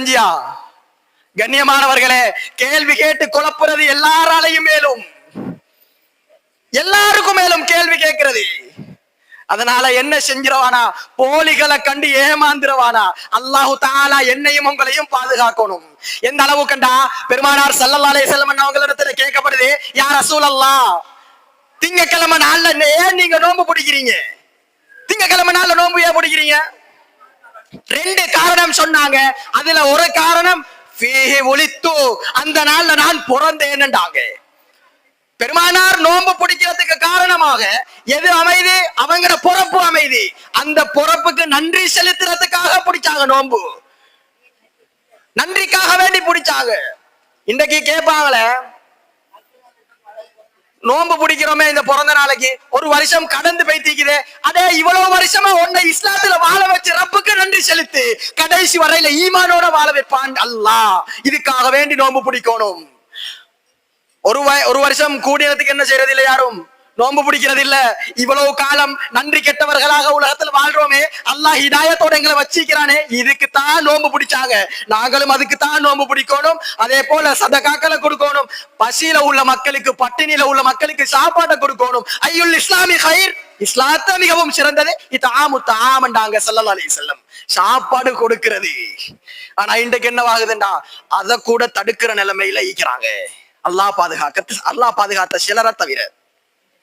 செஞ்சியா கண்ணியமானவர்களே கேள்வி கேட்டு குழப்புறது எல்லாராலையும் மேலும். எல்லாருக்கும் மேலும் கேள்வி கேட்கிறது. அதனால என்ன செஞ்சிருவானா? போலிகளை கண்டு ஏமாந்துருவானா? அல்லாஹு தாலா என்னையும் உங்களையும் பாதுகாக்கணும். எந்த அளவு கண்டா? பெருமானார் சல்லல்லா செல்லமன் வஸல்லம் அவங்களிடத்துல கேட்கப்படுது யார் ரசூல் திங்கக்கிழமை நாள்ல ஏன் நீங்க நோன்பு பிடிக்கிறீங்க திங்கக்கிழமை நாள்ல நோன்பு ஏன் பிடிக்கிறீங்க ரெண்டு காரணம் சொன்னாங்க. அதுல ஒரு காரணம் ஒளித்து அந்த நாள்ல நான் பிறந்தேன்னுட்டாங்க பெருமானார் நோன்பு பிடிக்கிறதுக்கு காரணமாக எது அமைதி? அவங்கிற பொறப்பு அமைதி. அந்த பொறப்புக்கு நன்றி செலுத்துறதுக்காக பிடிச்சாங்க நோன்பு. நன்றிக்காக வேண்டி பிடிச்சாங்க. இன்றைக்கு கேட்பாங்களே நோன்பு பிடிக்கிறோமே இந்த பிறந்த நாளைக்கு. ஒரு வருஷம் கடந்து போய்த்திக்குதே. அதே இவ்வளவு வருஷமா உன்னை இஸ்லாத்துல வாழ வச்சு ரப்புக்கு நன்றி செலுத்து. கடைசி வரையில ஈமானோட வாழ வைப்பான் அல்லாஹ் இதுக்காக வேண்டி நோன்பு பிடிக்கணும். ஒரு வ- ஒரு வருஷம் கூடியதுக்கு என்ன செய்யறது இல்ல யாரும்? நோன்பு பிடிக்கிறது இல்ல இவ்வளவு காலம் நன்றி கெட்டவர்களாக உலகத்தில் வாழ்றோமே அல்லாஹ் ஹிதாயத்தோட எங்களை வச்சிக்கிறானே இதுக்கு தான் நோன்பு பிடிச்சாங்க. நாங்களும் அதுக்கு தான் நோன்பு பிடிக்கணும். அதே போல சதகாக்களை கொடுக்கணும். பசியில உள்ள மக்களுக்கு பட்டினியில உள்ள மக்களுக்கு சாப்பாட்டை கொடுக்கணும். ஐயுல் இஸ்லாமி ஹைர் இஸ்லாத்த மிகவும் சிறந்தது. இது ஆமு தாமண்டாங்க சல்லல்லா அலி செல்லம் சாப்பாடு கொடுக்கிறது. ஆனா இன்றைக்கு என்னவாகுதுண்டா அதை கூட தடுக்கிற நிலைமையில ஈக்கிறாங்க அல்லாஹ் பாதுகாக்க அல்லாஹ் பாதுகாத்த சிலரை தவிர.